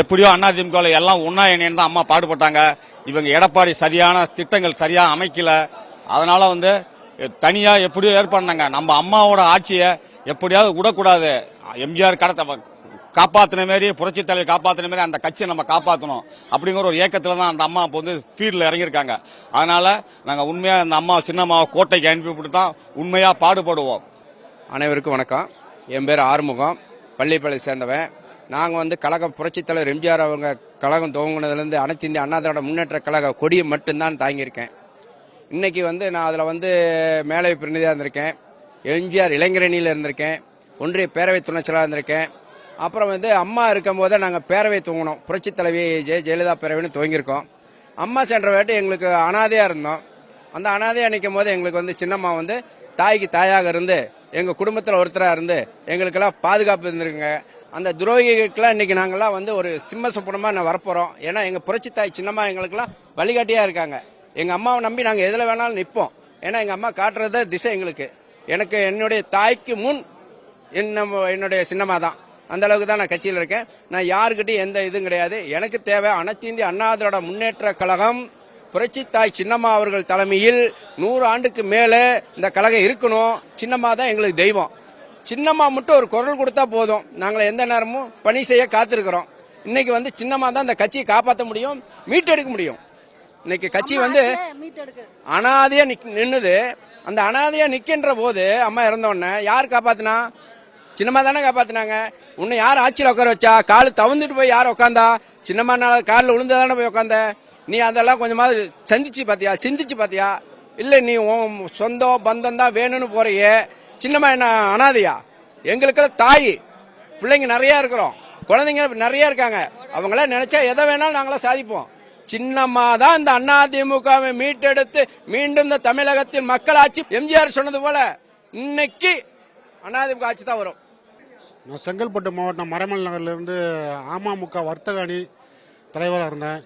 எப்படியோ அண்ணா திமுக எல்லாம் ஒன்னா இணைன்னு தான் அம்மா பாடுபட்டாங்க. இவங்க எடப்பாடி சரியான திட்டங்கள் சரியா அமைக்கல. அதனால வந்து தனியா எப்படியோ ஏற்பாடுனாங்க. நம்ம அம்மாவோட ஆட்சியை எப்படியாவது விடக்கூடாது. எம்ஜிஆர் கடத்த காப்பாத்தின மாரி புரட்சி தலைவர் காப்பாத்தின மாரி அந்த கட்சியை நம்ம காப்பாற்றணும் அப்படிங்கிற ஒரு ஏக்கத்தில் தான் அந்த அம்மா இப்போ வந்து ஃபீல்டில் இறங்கியிருக்காங்க. அதனால நாங்கள் உண்மையாக அந்த அம்மா சின்னம்மாவை கோட்டைக்கு அனுப்பிவிட்டு தான் உண்மையாக பாடுபடுவோம். அனைவருக்கும் வணக்கம். என் பேர் ஆறுமுகம். பள்ளிப்பாளையம் சேர்ந்தவன். நாங்கள் வந்து கழகம் புரட்சித்தலைவர் எம்ஜிஆர் அவங்க கழகம் துவங்கினதுலேருந்து அனைத்து இந்திய அண்ணா திராவிட முன்னேற்ற கழக கொடியை மட்டும்தான் தாங்கியிருக்கேன். இன்றைக்கி வந்து நான் அதில் வந்து மேலை பிரதிநிதியாக இருந்திருக்கேன். எம்ஜிஆர் இளைஞரணியில் இருந்திருக்கேன். ஒன்றிய பேரவை துணைச்சலாக இருந்திருக்கேன். அப்புறம் வந்து அம்மா இருக்கும் போதே நாங்கள் பேரவை தூங்கினோம் புரட்சித்தலைவி ஜெய ஜெயலலிதா பேரவைன்னு துவங்கியிருக்கோம். அம்மா சென்ற வேட்டு எங்களுக்கு அனாதையாக இருந்தோம். அந்த அனாதையாக நிற்கும் போது எங்களுக்கு வந்து சின்னம்மா வந்து தாய்க்கு தாயாக இருந்து எங்கள் குடும்பத்தில் ஒருத்தராக இருந்து எங்களுக்கெல்லாம் பாதுகாப்பு இருந்திருக்குங்க. அந்த துரோகிகளுக்கெல்லாம் இன்னைக்கு நாங்கள்லாம் வந்து ஒரு சிம்ம சுப்பனமாக நான் வரப்போகிறோம் ஏன்னா எங்கள் புரட்சி தாய் சின்னம்மா எங்களுக்கெல்லாம் வழிகாட்டியாக இருக்காங்க. எங்கள் அம்மாவை நம்பி நாங்கள் எதில் வேணாலும் நிற்போம் ஏன்னா எங்கள் அம்மா காட்டுறது திசை எங்களுக்கு. எனக்கு என்னுடைய தாய்க்கு முன் என்ன என்னுடைய சின்னம்மா தான். அந்த அளவுக்கு தான் நான் கட்சியில் இருக்கேன். நான் யாருக்கிட்டையும் எந்த இதுவும் கிடையாது. எனக்கு தேவை அனைத்திந்திய அண்ணாதிரோட முன்னேற்ற கழகம். புரட்சி தாய் சின்னம்மா அவர்கள் தலைமையில் நூறு ஆண்டுக்கு மேலே இந்த கழகம் இருக்கணும். சின்னம்மா தான் எங்களுக்கு தெய்வம். சின்னம்மா மட்டும் ஒரு குரல் கொடுத்தா போதும். நாங்கள் எந்த நேரமும் பணி செய்ய காத்திருக்கிறோம். இன்னைக்கு வந்து சின்னம்மா தான் இந்த கட்சியை காப்பாற்ற முடியும் மீட்டெடுக்க முடியும். இன்னைக்கு கட்சி வந்து அனாதையா நிக் நின்னுது. அந்த அனாதையா நிக்கின்ற போது அம்மா இறந்த உடனே யார் காப்பாத்தினா? சின்னம்மா தானே காப்பாத்தினாங்க. உன்னை யார் ஆட்சியில் உட்கார வச்சா? கால் தவந்துட்டு போய் யார் உட்காந்தா? சின்னம்மா காலில் விழுந்து தானே போய் உட்காந்த? நீ அதெல்லாம் கொஞ்சமாவது சந்திச்சு பாத்தியா? சிந்திச்சு பாத்தியா? இல்லை நீ உன் சொந்தம் பந்தம் தான் வேணும்னு போறியே. சின்னம்மா என்ன அனாதையா? எங்களுக்கெல்லாம் தாய். பிள்ளைங்க நிறைய இருக்கிறோம். குழந்தைங்க நிறைய இருக்காங்க. அவங்களாம் நினைச்சா எதை வேணாலும் நாங்களாம் சாதிப்போம். சின்னம்மா தான் இந்த அண்ணா திமுகவை மீட்டெடுத்து மீண்டும் இந்த தமிழகத்தில் மக்களாட்சி. எம்ஜிஆர் சொன்னது போல இன்னைக்கு அதிமுக ஆட்சி தான் வரும். நான் செங்கல்பட்டு மாவட்டம் மரமல் நகர்லேருந்து அமமுக வர்த்தக அணி தலைவராக இருந்தேன்.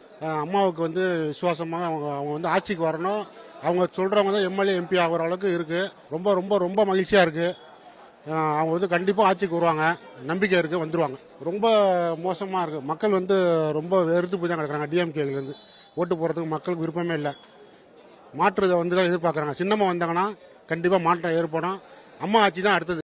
அம்மாவுக்கு வந்து விசுவாசமாக அவங்க அவங்க வந்து ஆட்சிக்கு வரணும். அவங்க சொல்கிறவங்க தான் எம்எல்ஏ எம்பி ஆகிற அளவுக்கு இருக்குது ரொம்ப ரொம்ப ரொம்ப மகிழ்ச்சியாக இருக்குது அவங்க வந்து கண்டிப்பாக ஆட்சிக்கு வருவாங்க. நம்பிக்கை இருக்குது வந்துடுவாங்க ரொம்ப மோசமாக இருக்குது மக்கள் வந்து ரொம்ப வெறுத்து போய் தான் கிடக்குறாங்க டிஎம்கேலேருந்து ஓட்டு போகிறதுக்கு மக்களுக்கு விருப்பமே இல்லை. மாற்றுதை வந்து தான் எதிர்பார்க்குறாங்க. சின்னம்மா வந்தாங்கன்னா கண்டிப்பாக மாற்றம் ஏற்படும். அம்மா ஆட்சி தான் அடுத்தது.